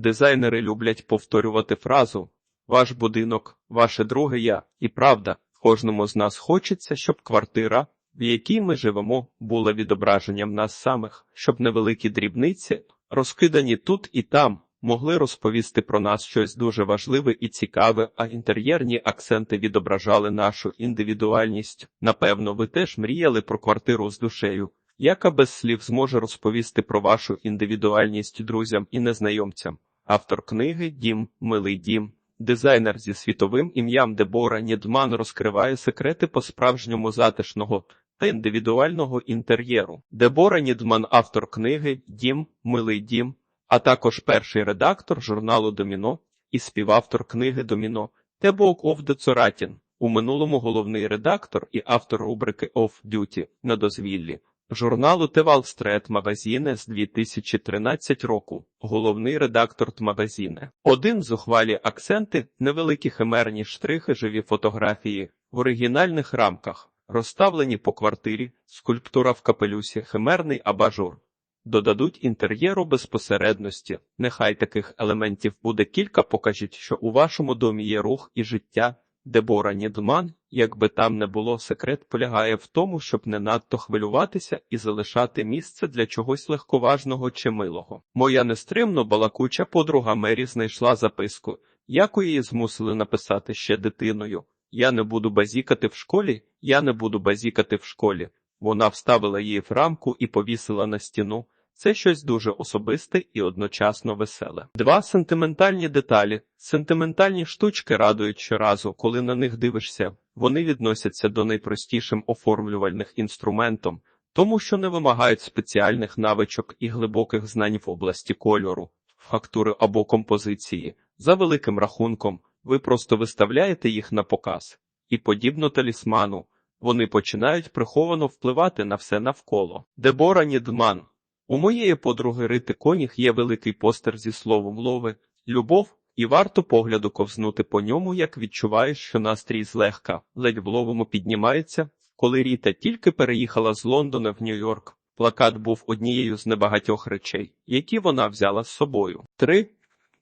Дизайнери люблять повторювати фразу Ваш будинок, ваше друге я. І правда, кожному з нас хочеться, щоб квартира, в якій ми живемо, була відображенням нас самих, щоб невеликі дрібниці, розкидані тут і там, могли розповісти про нас щось дуже важливе і цікаве, а інтер'єрні акценти відображали нашу індивідуальність. Напевно, ви теж мріяли про квартиру з душею, яка без слів зможе розповісти про вашу індивідуальність друзям і незнайомцям. Автор книги Дім, милий дім. Дизайнер зі світовим ім'ям Дебора Нідман розкриває секрети по-справжньому затишного та індивідуального інтер'єру. Дебора Нідман, автор книги Дім, милий дім, а також перший редактор журналу Доміно і співавтор книги Доміно Тебок Оф Децоратін. У минулому головний редактор і автор рубрики Off Duty на дозвіллі. Журналу Тевал Стрет Магазіне з 2013 року, головний редактор Тмагазіне. Один зухвалі акценти, невеликі химерні штрихи, живі фотографії в оригінальних рамках, розставлені по квартирі, скульптура в капелюсі, химерний абажур. Додадуть інтер'єру безпосередності. Нехай таких елементів буде кілька. Покажіть, що у вашому домі є рух і життя. Дебора Нідман, якби там не було, секрет полягає в тому, щоб не надто хвилюватися і залишати місце для чогось легковажного чи милого. Моя нестримно балакуча подруга Мері знайшла записку, яку її змусили написати ще дитиною. Я не буду базікати в школі, я не буду базікати в школі. Вона вставила її в рамку і повісила на стіну. Це щось дуже особисте і одночасно веселе. Два сентиментальні деталі. Сентиментальні штучки радують щоразу, коли на них дивишся. Вони відносяться до найпростішим оформлювальних інструментом, тому що не вимагають спеціальних навичок і глибоких знань в області кольору, фактури або композиції. За великим рахунком, ви просто виставляєте їх на показ. І подібно талісману, вони починають приховано впливати на все навколо. Дебора Нідман у моєї подруги Рити Коніх є великий постер зі словом лови, любов, і варто погляду ковзнути по ньому, як відчуваєш, що настрій злегка, ледь в ловому піднімається. Коли Ріта тільки переїхала з Лондона в Нью-Йорк, плакат був однією з небагатьох речей, які вона взяла з собою. Три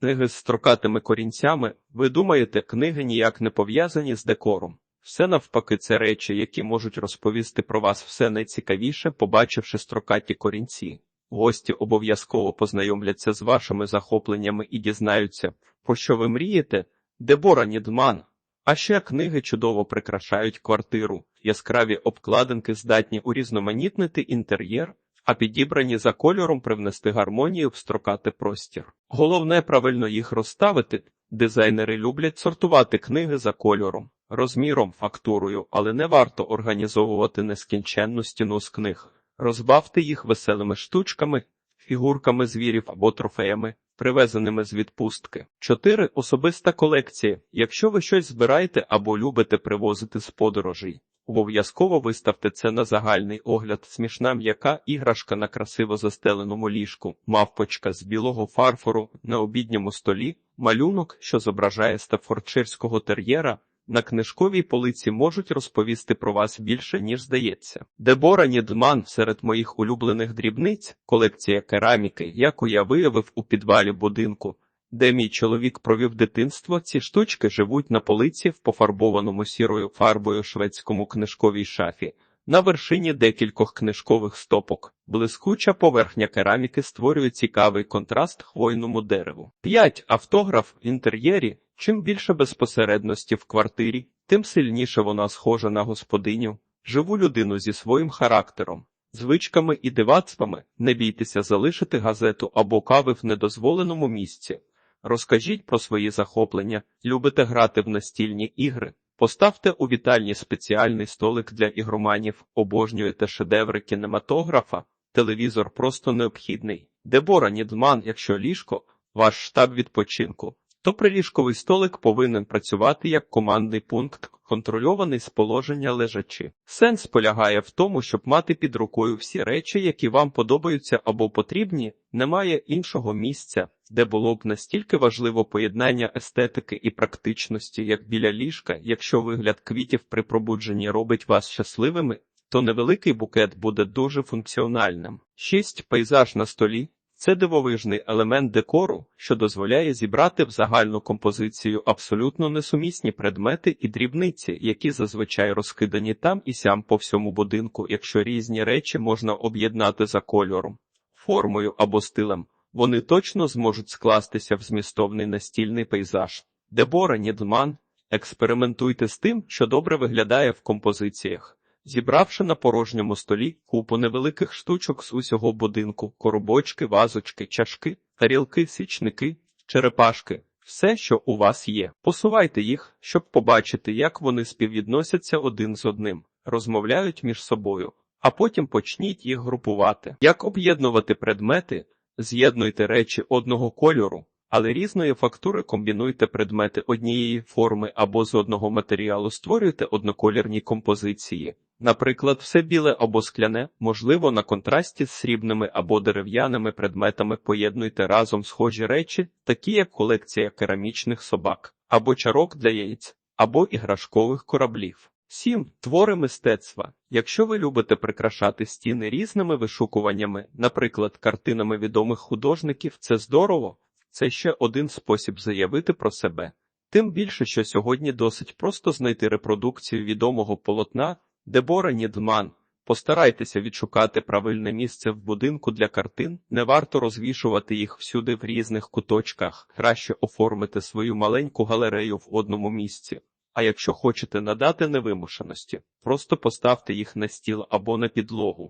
книги з строкатими корінцями. Ви думаєте, книги ніяк не пов'язані з декором. Все навпаки, це речі, які можуть розповісти про вас все найцікавіше, побачивши строкаті корінці. Гості обов'язково познайомляться з вашими захопленнями і дізнаються, про що ви мрієте, Дебора Нідман. А ще книги чудово прикрашають квартиру, яскраві обкладинки здатні урізноманітнити інтер'єр, а підібрані за кольором привнести гармонію в строкати простір. Головне правильно їх розставити. Дизайнери люблять сортувати книги за кольором, розміром, фактурою, але не варто організовувати нескінченну стіну з книг. Розбавте їх веселими штучками, фігурками звірів або трофеями, привезеними з відпустки. 4. Особиста колекція. Якщо ви щось збираєте або любите привозити з подорожей, обов'язково виставте це на загальний огляд. Смішна м'яка іграшка на красиво застеленому ліжку, мавпочка з білого фарфору на обідньому столі, малюнок, що зображає стафордширського тер'єра. На книжковій полиці можуть розповісти про вас більше, ніж здається. Дебора Нідман серед моїх улюблених дрібниць, колекція кераміки, яку я виявив у підвалі будинку, де мій чоловік провів дитинство. Ці штучки живуть на полиці в пофарбованому сірою фарбою шведському книжковій шафі. На вершині декількох книжкових стопок. Блискуча поверхня кераміки створює цікавий контраст хвойному дереву. 5. Автограф в інтер'єрі. Чим більше безпосередності в квартирі, тим сильніше вона схожа на господиню, живу людину зі своїм характером, звичками і дивацтвами. Не бійтеся залишити газету або кави в недозволеному місці. Розкажіть про свої захоплення, любите грати в настільні ігри. Поставте у вітальні спеціальний столик для ігроманів, обожнюєте шедеври кінематографа, телевізор просто необхідний. Дебора Нідман, якщо ліжко, ваш штаб відпочинку, то приліжковий столик повинен працювати як командний пункт, контрольований з положення лежачі. Сенс полягає в тому, щоб мати під рукою всі речі, які вам подобаються або потрібні, немає іншого місця, де було б настільки важливо поєднання естетики і практичності, як біля ліжка, якщо вигляд квітів при пробудженні робить вас щасливими, то невеликий букет буде дуже функціональним. 6. Пейзаж на столі. Це дивовижний елемент декору, що дозволяє зібрати в загальну композицію абсолютно несумісні предмети і дрібниці, які зазвичай розкидані там і сям по всьому будинку, якщо різні речі можна об'єднати за кольором, формою або стилем. Вони точно зможуть скластися в змістовний настільний пейзаж. Дебора Нідман, експериментуйте з тим, що добре виглядає в композиціях. Зібравши на порожньому столі купу невеликих штучок з усього будинку, коробочки, вазочки, чашки, тарілки, січники, черепашки, все, що у вас є. Посувайте їх, щоб побачити, як вони співвідносяться один з одним, розмовляють між собою, а потім почніть їх групувати. Як об'єднувати предмети, з'єднуйте речі одного кольору. Але різної фактури комбінуйте предмети однієї форми або з одного матеріалу, створюйте одноколірні композиції. Наприклад, все біле або скляне, можливо, на контрасті з срібними або дерев'яними предметами поєднуйте разом схожі речі, такі як колекція керамічних собак, або чарок для яєць, або іграшкових кораблів. 7. Твори мистецтва. Якщо ви любите прикрашати стіни різними вишукуваннями, наприклад, картинами відомих художників, це здорово. Це ще один спосіб заявити про себе. Тим більше, що сьогодні досить просто знайти репродукцію відомого полотна Дебора Нідман. Постарайтеся відшукати правильне місце в будинку для картин, не варто розвішувати їх всюди в різних куточках, краще оформити свою маленьку галерею в одному місці. А якщо хочете надати невимушеності, просто поставте їх на стіл або на підлогу.